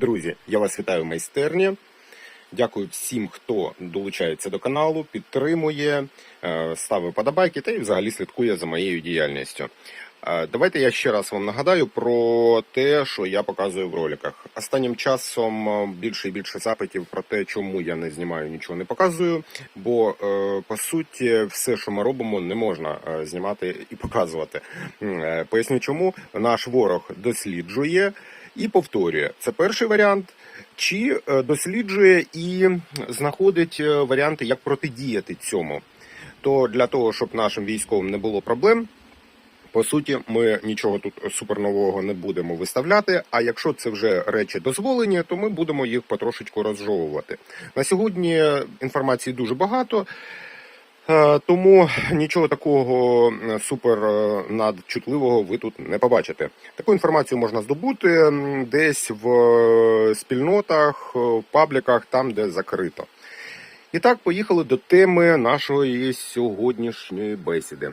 Друзі, я вас вітаю в майстерні. Дякую всім, хто долучається до каналу, підтримує, е, ставить подобайки та й взагалі слідкує за моєю діяльністю. Е, Давайте я ще раз вам нагадаю про те, що я показую в роликах. Останнім часом е, більше і більше запитів про те, чому я не знімаю, нічого не показую. Бо по суті, все, що ми робимо, не можна знімати і показувати. Поясню, чому наш ворог досліджує і повторює. Це перший варіант. Чи е, досліджує і знаходить е, варіанти, як протидіяти цьому. То для того, щоб нашим військовим не було проблем, по суті, ми нічого тут супернового не будемо виставляти. А якщо це вже речі дозволені, то ми будемо їх потрошечку розжовувати. На сьогодні інформації дуже багато. Е, Тому нічого такого е, супер е, надчутливого ви тут не побачите. Таку інформацію можна здобути десь в спільнотах, в пабліках, там, де закрито. І так, поїхали до теми нашої сьогоднішньої бесіди.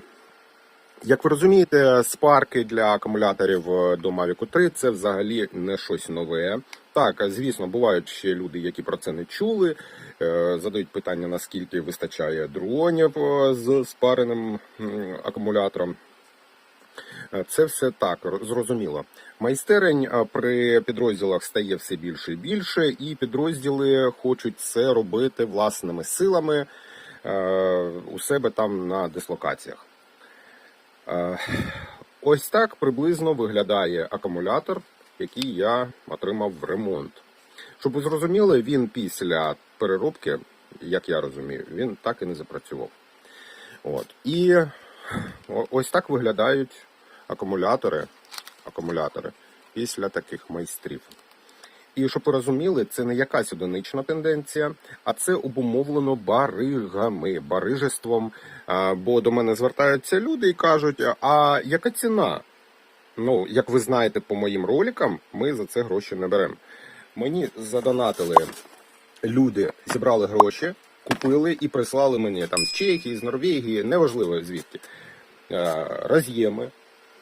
Як ви розумієте, спарки для акумуляторів до Mavic 3 це взагалі не щось нове. Так, звісно, бувають ще люди, які про це не чули. е, Задають питання, наскільки вистачає дронів е, з спареним акумулятором. Е, Це все так зрозуміло. Майстерень при підрозділах стає все більше і більше, і підрозділи хочуть це робити власними силами у себе там на дислокаціях. Ось так приблизно виглядає акумулятор, який я отримав в ремонт. Щоб ви зрозуміли, він після переробки, як я розумію, він так і не запрацював. От. І ось так виглядають акумулятори, акумулятори після таких майстрів. І щоб ви розуміли, це не якась одинична тенденція, а це обумовлено баригами, барижеством. Бо до мене звертаються люди і кажуть: а яка ціна? Ну, як ви знаєте по моїм роликам, ми за це гроші не беремо. Мені задонатили люди, зібрали гроші, купили і прислали мені там з Чехії, з Норвегії, неважливо звідки. е, Роз'єми.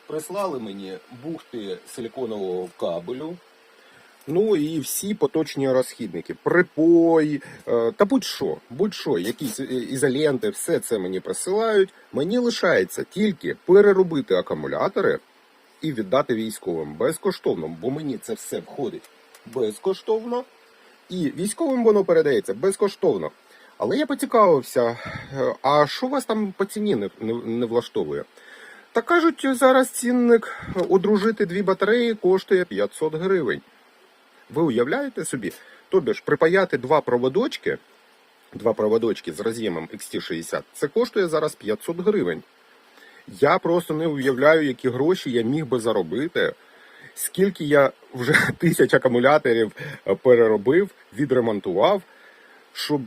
Прислали мені бухти силіконового кабелю. Ну і всі поточні розхідники, припой е, та будь-що, будь-що, якісь ізоленти, все це мені присилають. Мені лишається тільки переробити акумулятори і віддати військовим безкоштовно, бо мені це все входить безкоштовно, і військовим воно передається безкоштовно. Але я поцікавився, е, а що вас там по ціні не, не, не влаштовує? Та кажуть, зараз цінник одружити дві батареї коштує 500 гривень. Ви уявляєте собі? Тобі ж припаяти два проводочки, два проводочки з роз'ємом XT60, це коштує зараз 500 гривень. Я просто не уявляю, які гроші я міг би заробити, скільки я вже тисяч акумуляторів е, переробив, відремонтував, щоб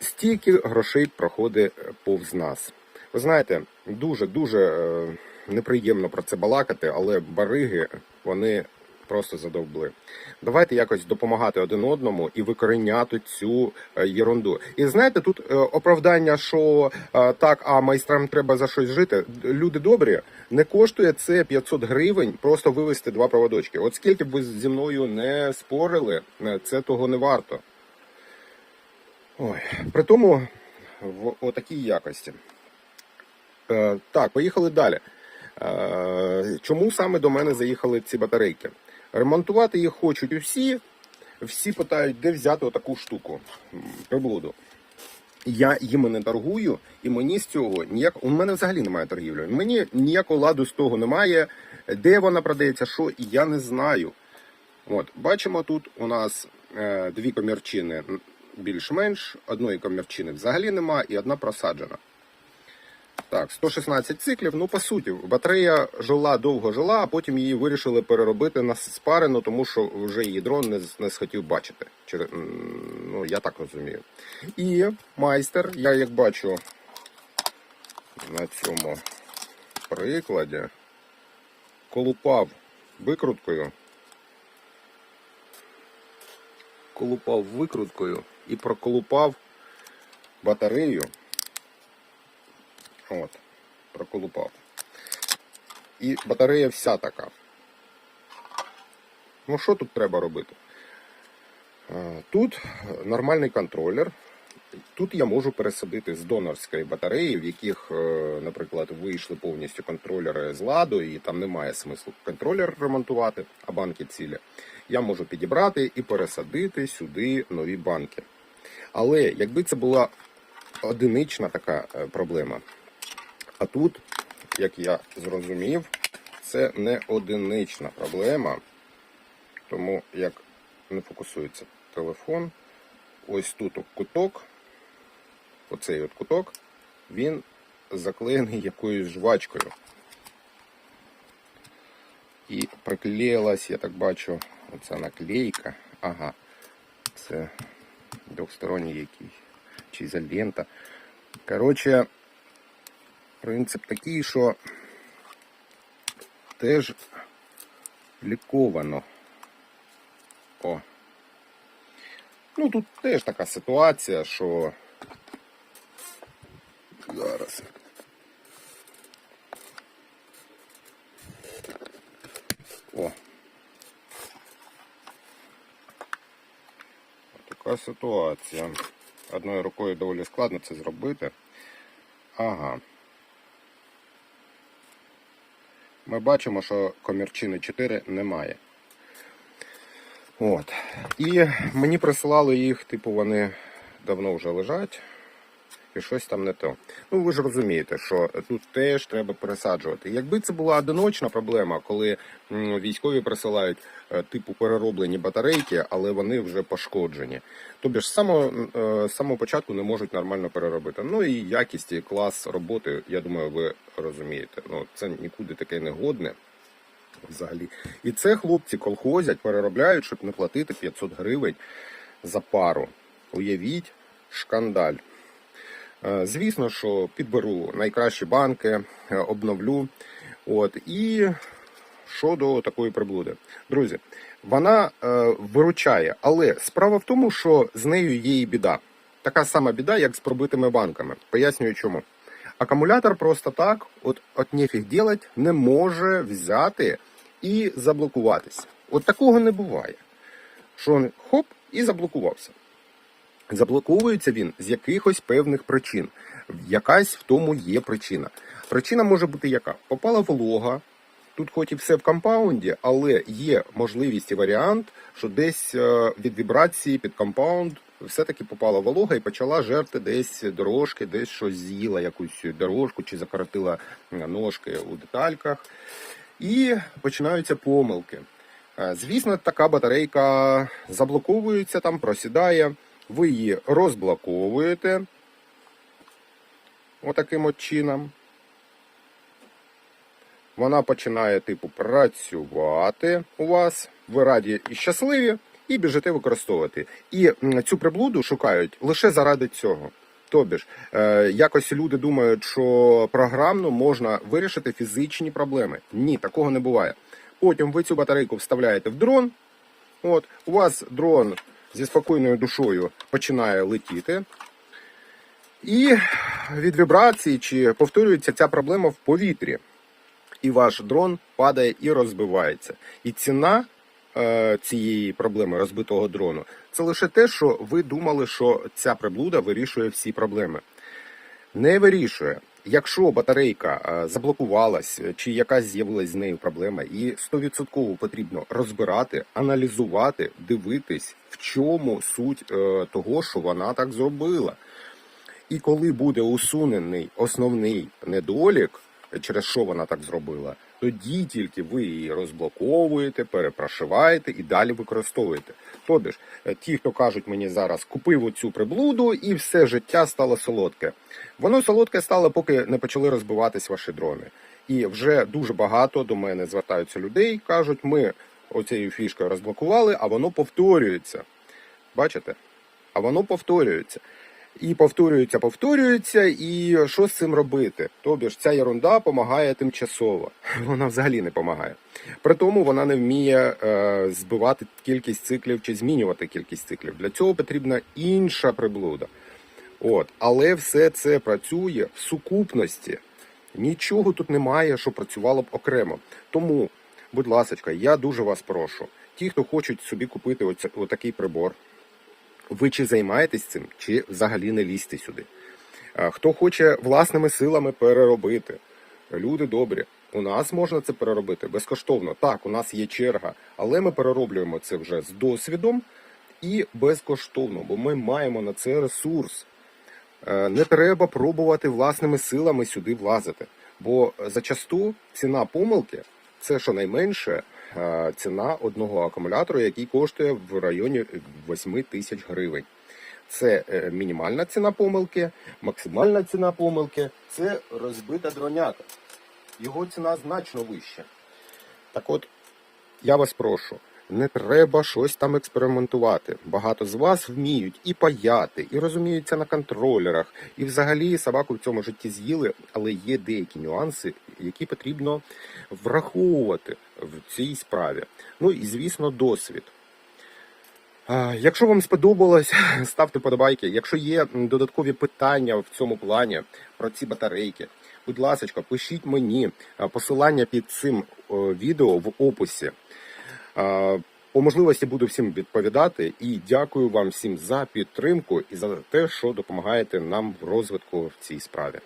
стільки грошей проходить е, повз нас. Ви знаєте, дуже дуже е, неприємно про це балакати, але бариги вони просто задовбли. Давайте якось допомагати один одному і викореняти цю е, єрунду. І знаєте, тут е, оправдання, що е, так, а майстрам треба за щось жити. Люди добрі, не коштує це 500 гривень просто вивести два проводочки. От скільки б ви зі мною не спорили, це того не варто. Ой, при тому в отакій якості. Так, поїхали далі. Чому саме до мене заїхали ці батарейки? Ремонтувати їх хочуть усі. Всі питають, де взяти отаку штуку, приблуду. Я їм не торгую, і мені з цього ніяк. У мене взагалі немає торгівлі. Мені ніякого ладу з того немає. Де вона продається, що я не знаю. От, бачимо, тут у нас е, дві комірчини більш-менш, одної комірчини взагалі нема, і одна просаджена. Так, 116 циклів. Ну, по суті, батарея жила, довго жила, а потім її вирішили переробити на спарену, тому що вже її дрон не, не схотів бачити. Через, ну, я так розумію. І майстер, я як бачу на цьому прикладі, колупав викруткою. Колупав викруткою і проколупав батарею. От, проколупав. І батарея вся така. Ну що тут треба робити? Е, Тут нормальний контролер. Тут я можу пересадити з донорської батареї, в яких, е, наприклад, вийшли повністю контролери з ладу, і там немає смислу контролер ремонтувати, а банки цілі. Я можу підібрати і пересадити сюди нові банки. Але якби це була одинична така е, проблема, а тут, як я зрозумів, це не одинична проблема. Тому як не фокусується телефон, ось тут куток, оцей от куток, він заклеєний якоюсь жвачкою. І приклеїлась, я так бачу, оця наклейка. Ага, це двохсторонній якийсь, чи ізолента. Коротше, принцип такий, що теж ліковано. О. Ну тут теж така ситуація, що зараз. О. Така ситуація. Одною рукою доволі складно це зробити. Ага. Ми бачимо, що комірчини 4 немає. От. І мені присилали їх, типу, вони давно вже лежать. І щось там не то. Ну ви ж розумієте, що тут теж треба пересаджувати. Якби це була одиночна проблема, коли військові присилають е, типу перероблені батарейки, але вони вже пошкоджені. Тобі ж е, з самого початку не можуть нормально переробити. Ну і якість і клас роботи, я думаю, ви розумієте. Ну це нікуди таке не годне взагалі. І це хлопці колхозять, переробляють, щоб не платити 500 гривень за пару. Уявіть, шкандаль. Е, Звісно, що підберу найкращі банки, е, обновлю. От і що до такої приблуди, друзі, вона е, виручає, але справа в тому, що з нею є і біда. Така сама біда, як з пробитими банками. Пояснюю, чому. Акумулятор просто так, от, от нефіг делать, не може взяти і заблокуватися. От такого не буває. Що хоп, і заблокувався. Заблоковується він з якихось певних причин. Якась в тому є причина. Причина може бути яка? Попала волога. Тут хоч і все в компаунді, але є можливість і варіант, що десь е, від вібрації під компаунд все-таки попала волога і почала жерти десь дорожки, десь щось з'їла якусь дорожку чи закоротила е, ножки у детальках. І починаються помилки. Е, Звісно, така батарейка заблоковується там, просідає. Ви її розблоковуєте отаким от чином. Вона починає, типу, працювати у вас. Ви раді і щасливі, і біжите використовувати. І цю приблуду шукають лише заради цього. Тобі ж, е, якось люди думають, що програмно можна вирішити фізичні проблеми. Ні, такого не буває. Потім ви цю батарейку вставляєте в дрон. От, у вас дрон зі спокійною душою починає летіти. І від вібрації чи повторюється ця проблема в повітрі. І ваш дрон падає і розбивається. І ціна е, цієї проблеми розбитого дрону це лише те, що ви думали, що ця приблуда вирішує всі проблеми. Не вирішує. Якщо батарейка е, заблокувалась, е, чи якась з'явилась з нею проблема, і 100% потрібно розбирати, аналізувати, дивитись, в чому суть е, того, що вона так зробила. І коли буде усунений основний недолік, через що вона так зробила, тоді тільки ви її розблоковуєте, перепрошиваєте і далі використовуєте. Тобі ж, е, ті, хто кажуть мені зараз, купив оцю приблуду і все життя стало солодке. Воно солодке стало, поки не почали розбиватись ваші дрони. І вже дуже багато до мене звертаються людей, кажуть, ми оцією фішкою розблокували, а воно повторюється. Бачите? А воно повторюється. І повторюється, повторюється, і що з цим робити? Тобі ж ця ерунда допомагає тимчасово. Вона взагалі не допомагає. При тому вона не вміє е, збивати кількість циклів чи змінювати кількість циклів. Для цього потрібна інша приблуда. От, але все це працює в сукупності. Нічого тут немає, що працювало б окремо. Тому, будь ласка, я дуже вас прошу. Ті, хто хочуть собі купити оця- отакий прибор, ви чи займаєтесь цим, чи взагалі не лізьте сюди. Е, Хто хоче власними силами переробити, люди добрі. У нас можна це переробити безкоштовно. Так, у нас є черга, але ми перероблюємо це вже з досвідом і безкоштовно, бо ми маємо на це ресурс. Е, Не треба пробувати власними силами сюди влазити. Бо зачасту ціна помилки це щонайменше е, ціна одного акумулятора, який коштує в районі 8 тисяч гривень. Це е, мінімальна ціна помилки, максимальна ціна помилки це розбита дроняка. Його ціна значно вища. Так от, я вас прошу, не треба щось там експериментувати. Багато з вас вміють і паяти, і розуміються на контролерах, і взагалі собаку в цьому житті з'їли, але є деякі нюанси, які потрібно враховувати в цій справі. Ну і звісно, досвід. Якщо вам сподобалось, ставте подобайки. Якщо є додаткові питання в цьому плані про ці батарейки, будь ласка, пишіть мені посилання під цим відео в описі. По можливості буду всім відповідати і дякую вам всім за підтримку і за те, що допомагаєте нам в розвитку в цій справі.